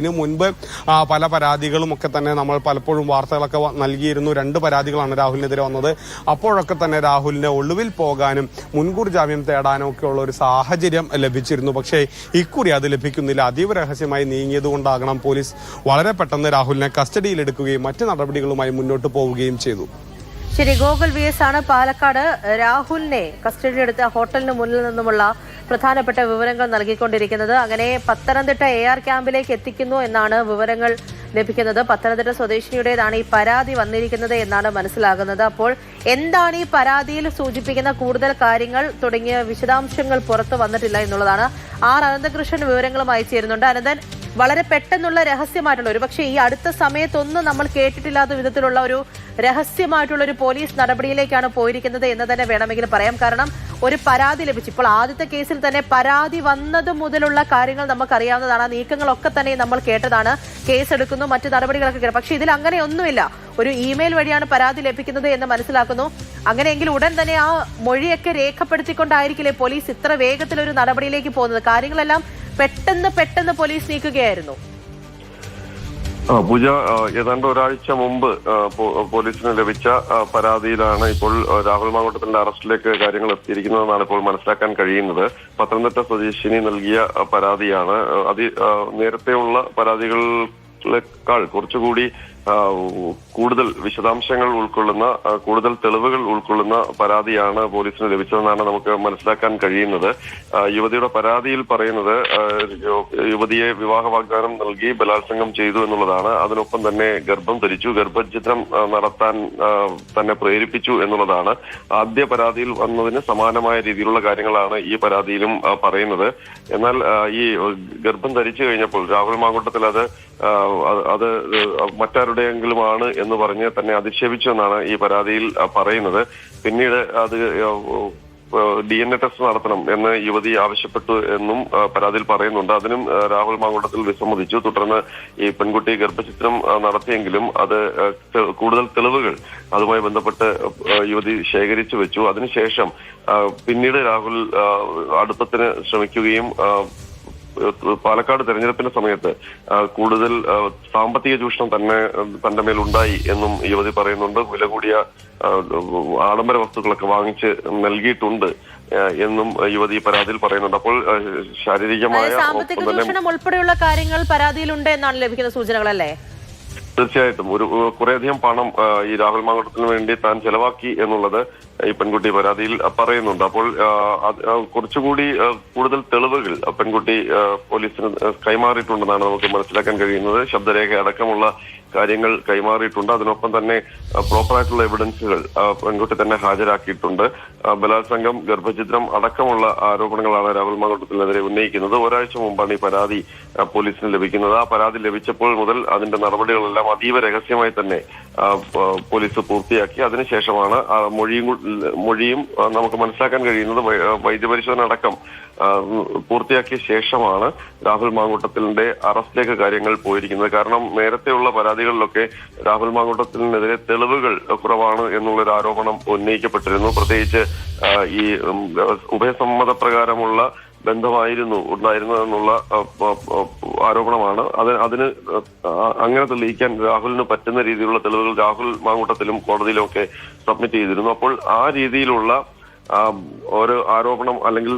ഇതിനു മുൻപ് പല പരാതികളും ഒക്കെ തന്നെ നമ്മൾ പലപ്പോഴും വാർത്തകളൊക്കെ നൽകിയിരുന്നു. രണ്ട് പരാതികളാണ് രാഹുലിനെതിരെ വന്നത്. അപ്പോഴൊക്കെ തന്നെ രാഹുലിനെ ഒളിവിൽ പോകാനും മുൻകൂർ ജാമ്യം തേടാനും ഒക്കെ ഉള്ള ഒരു സാഹചര്യം ലഭിച്ചിരുന്നു. പക്ഷേ ഇക്കുറി അത് ലഭിക്കുന്നില്ല. അതീവ രഹസ്യമായി നീങ്ങിയതുകൊണ്ടാകണം പോലീസ് വളരെ പെട്ടെന്ന് രാഹുലിനെ കസ്റ്റഡിയിലെടുക്കുകയും മറ്റ് നടപടികളുമായി മുന്നോട്ട് പോവുകയും ചെയ്തു. ശരി ഗോകുൽ വി എസ് ആണ് പാലക്കാട്. രാഹുലിനെ കസ്റ്റഡിയിലെടുത്ത ഹോട്ടലിന് മുന്നിൽ നിന്നുമുള്ള പ്രധാനപ്പെട്ട വിവരങ്ങൾ നൽകിക്കൊണ്ടിരിക്കുന്നത്. അങ്ങനെ പത്തനംതിട്ട എ ആർ ക്യാമ്പിലേക്ക് എത്തിക്കുന്നു എന്നാണ് വിവരങ്ങൾ ലഭിക്കുന്നത്. പത്തനംതിട്ട സ്വദേശിനിയുടേതാണ് ഈ പരാതി വന്നിരിക്കുന്നത് എന്നാണ് മനസ്സിലാകുന്നത്. അപ്പോൾ എന്താണ് ഈ പരാതിയിൽ സൂചിപ്പിക്കുന്ന കൂടുതൽ കാര്യങ്ങൾ തുടങ്ങിയ വിശദാംശങ്ങൾ പുറത്തു വന്നിട്ടില്ല എന്നുള്ളതാണ്. ആർ അനന്തകൃഷ്ണൻ വിവരങ്ങളുമായി ചേരുന്നുണ്ട്. അനന്തൻ വളരെ പെട്ടെന്നുള്ള രഹസ്യമായിട്ടുള്ള ഒരു പക്ഷേ ഈ അടുത്ത സമയത്തൊന്നും നമ്മൾ കേട്ടിട്ടില്ലാത്ത വിധത്തിലുള്ള ഒരു രഹസ്യമായിട്ടുള്ള ഒരു പോലീസ് നടപടിയിലേക്കാണ് പോയിരിക്കുന്നത് എന്ന് തന്നെ വേണമെങ്കിൽ പറയാം. കാരണം ഒരു പരാതി ലഭിച്ചു. ഇപ്പോൾ ആദ്യത്തെ കേസിൽ തന്നെ പരാതി വന്നത് മുതലുള്ള കാര്യങ്ങൾ നമുക്കറിയാവുന്നതാണ്. നീക്കങ്ങളൊക്കെ തന്നെ നമ്മൾ കേട്ടതാണ്. കേസെടുക്കുന്നു മറ്റു നടപടികളൊക്കെ പക്ഷേ ഇതിൽ അങ്ങനെയൊന്നുമില്ല. ഒരു ഇമെയിൽ വഴിയാണ് പരാതി ലഭിക്കുന്നത് എന്ന് മനസ്സിലാക്കുന്നു. അങ്ങനെയെങ്കിൽ ഉടൻ തന്നെ ആ മൊഴിയൊക്കെ രേഖപ്പെടുത്തിക്കൊണ്ടായിരിക്കില്ലേ പോലീസ് ഇത്ര വേഗത്തിൽ ഒരു നടപടിയിലേക്ക് പോകുന്നത്? കാര്യങ്ങളെല്ലാം പെട്ടെന്ന് പെട്ടെന്ന് പോലീസ് നീക്കുകയായിരുന്നു. പൂജ ഏതാണ്ട് ഒരാഴ്ച മുമ്പ് പോലീസിന് ലഭിച്ച പരാതിയിലാണ് ഇപ്പോൾ രാഹുൽ മാങ്കൂട്ടത്തിന്റെ അറസ്റ്റിലേക്ക് കാര്യങ്ങൾ എത്തിയിരിക്കുന്നതെന്നാണ് ഇപ്പോൾ മനസ്സിലാക്കാൻ കഴിയുന്നത്. പത്തനംതിട്ട സ്വദേശിനി നൽകിയ പരാതിയാണ്. അതി നേരത്തെയുള്ള പരാതികളേക്കാൾ കുറച്ചുകൂടി കൂടുതൽ വിശദാംശങ്ങൾ ഉൾക്കൊള്ളുന്ന കൂടുതൽ തെളിവുകൾ ഉൾക്കൊള്ളുന്ന പരാതിയാണ് പോലീസിന് ലഭിച്ചതെന്നാണ് നമുക്ക് മനസ്സിലാക്കാൻ കഴിയുന്നത്. യുവതിയുടെ പരാതിയിൽ പറയുന്നത് യുവതിയെ വിവാഹ വാഗ്ദാനം നൽകി ബലാത്സംഗം ചെയ്തു എന്നുള്ളതാണ്. അതിനൊപ്പം തന്നെ ഗർഭം ധരിച്ചു ഗർഭചിത്രം നടത്താൻ തന്നെ പ്രേരിപ്പിച്ചു എന്നുള്ളതാണ്. ആദ്യ പരാതിയിൽ വന്നതിന് സമാനമായ രീതിയിലുള്ള കാര്യങ്ങളാണ് ഈ പരാതിയിലും പറയുന്നത്. എന്നാൽ ഈ ഗർഭം ധരിച്ചു കഴിഞ്ഞപ്പോൾ രാഹുൽ മാങ്കൂട്ടത്തിൽ അത് അത് അത് മറ്റാരുടെയെങ്കിലുമാണ് എന്ന് പറഞ്ഞ് തന്നെ അധിക്ഷേപിച്ചെന്നാണ് ഈ പരാതിയിൽ പറയുന്നത്. പിന്നീട് അത് ഡി എൻ എ ടെസ്റ്റ് നടത്തണം എന്ന് യുവതി ആവശ്യപ്പെട്ടു എന്നും പരാതിയിൽ പറയുന്നുണ്ട്. അതിനും രാഹുൽ മാങ്കൂട്ടത്തിൽ വിസമ്മതിച്ചു. തുടർന്ന് ഈ പെൺകുട്ടി ഗർഭചിത്രം നടത്തിയെങ്കിലും അത് കൂടുതൽ തെളിവുകൾ അതുമായി ബന്ധപ്പെട്ട് യുവതി ശേഖരിച്ചു വെച്ചു. അതിനുശേഷം പിന്നീട് രാഹുൽ അടുപ്പത്തിന് ശ്രമിക്കുകയും പാലക്കാട് തെരഞ്ഞെടുപ്പിന്റെ സമയത്ത് കൂടുതൽ സാമ്പത്തിക ചൂഷണം തന്നെ തന്റെ മേൽ ഉണ്ടായി എന്നും യുവതി പറയുന്നുണ്ട്. വില കൂടിയ ആഡംബര വസ്തുക്കളൊക്കെ വാങ്ങിച്ച് നൽകിയിട്ടുണ്ട് എന്നും യുവതി പരാതിയിൽ പറയുന്നുണ്ട്. അപ്പോൾ ശാരീരികമായ അതായത് സാമ്പത്തിക ചൂഷണം ഉൾപ്പെടെയുള്ള കാര്യങ്ങൾ പരാതിയിലുണ്ട് എന്നാണ് ലഭിക്കുന്ന സൂചനകളല്ലേ? തീർച്ചയായിട്ടും. ഒരു ഒരു കുറേയധികം പണം ഈ രാഹുൽ മാങ്കോട്ടത്തിന് വേണ്ടി താൻ ചെലവാക്കി എന്നുള്ളത് ഈ പെൺകുട്ടി പരാതിയിൽ പറയുന്നുണ്ട്. അപ്പോൾ കുറച്ചുകൂടി കൂടുതൽ തെളിവുകൾ പെൺകുട്ടി പോലീസിന് കൈമാറിയിട്ടുണ്ടെന്നാണ് നമുക്ക് മനസ്സിലാക്കാൻ കഴിയുന്നത്. ശബ്ദരേഖ അടക്കമുള്ള കാര്യങ്ങൾ കൈമാറിയിട്ടുണ്ട്. അതിനൊപ്പം തന്നെ പ്രോപ്പറായിട്ടുള്ള എവിഡൻസുകൾ പെൺകുട്ടി തന്നെ ഹാജരാക്കിയിട്ടുണ്ട്. ബലാത്സംഗം ഗർഭഛിദ്രം അടക്കമുള്ള ആരോപണങ്ങളാണ് രാഹുൽ മാങ്കോട്ടത്തിനെതിരെ ഉന്നയിക്കുന്നത്. ഒരാഴ്ച മുമ്പാണ് ഈ പരാതി പോലീസിന് ലഭിക്കുന്നത്. ആ പരാതി ലഭിച്ചപ്പോൾ മുതൽ അതിന്റെ നടപടികളെല്ലാം അതീവ രഹസ്യമായി തന്നെ പോലീസ് പൂർത്തിയാക്കി. അതിനുശേഷമാണ് മൊഴിയും മൊഴിയും നമുക്ക് മനസ്സിലാക്കാൻ കഴിയുന്നത് വൈദ്യപരിശോധന അടക്കം പൂർത്തിയാക്കിയ ശേഷമാണ് രാഹുൽ മാങ്കൂട്ടത്തിലിന്റെ അറസ്റ്റിലേക്ക് കാര്യങ്ങൾ പോയിരിക്കുന്നത്. കാരണം നേരത്തെയുള്ള പരാതികളിലൊക്കെ രാഹുൽ മാങ്കൂട്ടത്തിനെതിരെ തെളിവുകൾ കുറവാണ് എന്നുള്ളൊരു ആരോപണം ഉന്നയിക്കപ്പെട്ടിരുന്നു. പ്രത്യേകിച്ച് ഈ ഉഭയസമ്മത പ്രകാരമുള്ള ബന്ധമായിരുന്നു ഉണ്ടായിരുന്നതെന്നുള്ള ആരോപണമാണ്. അത് അതിന് ആ, അങ്ങനെ തെളിയിക്കാൻ രാഹുലിന് പറ്റുന്ന രീതിയിലുള്ള തെളിവുകൾ രാഹുൽ മാങ്കൂട്ടത്തിലും കോടതിയിലും ഒക്കെ സബ്മിറ്റ് ചെയ്തിരുന്നു. അപ്പോൾ ആ രീതിയിലുള്ള ഒരു ആരോപണം അല്ലെങ്കിൽ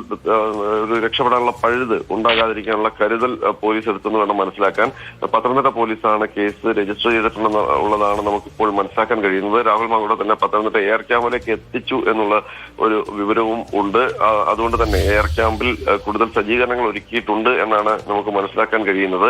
ഒരു രക്ഷപ്പെടാനുള്ള പഴുത് ഉണ്ടാകാതിരിക്കാനുള്ള കരുതൽ പോലീസ് എടുത്തെന്ന് വേണം മനസ്സിലാക്കാൻ. പത്തനംതിട്ട പോലീസാണ് കേസ് രജിസ്റ്റർ ചെയ്തിട്ടുണ്ടെന്ന് ഉള്ളതാണ് നമുക്കിപ്പോൾ മനസ്സിലാക്കാൻ കഴിയുന്നത്. രാഹുൽ മാങ്കൂടെ തന്നെ പത്തനംതിട്ട എയർ ക്യാമ്പിലേക്ക് എത്തിച്ചു എന്നുള്ള ഒരു വിവരവും ഉണ്ട്. അതുകൊണ്ട് തന്നെ എയർ ക്യാമ്പിൽ കൂടുതൽ സജ്ജീകരണങ്ങൾ ഒരുക്കിയിട്ടുണ്ട് എന്നാണ് നമുക്ക് മനസ്സിലാക്കാൻ കഴിയുന്നത്.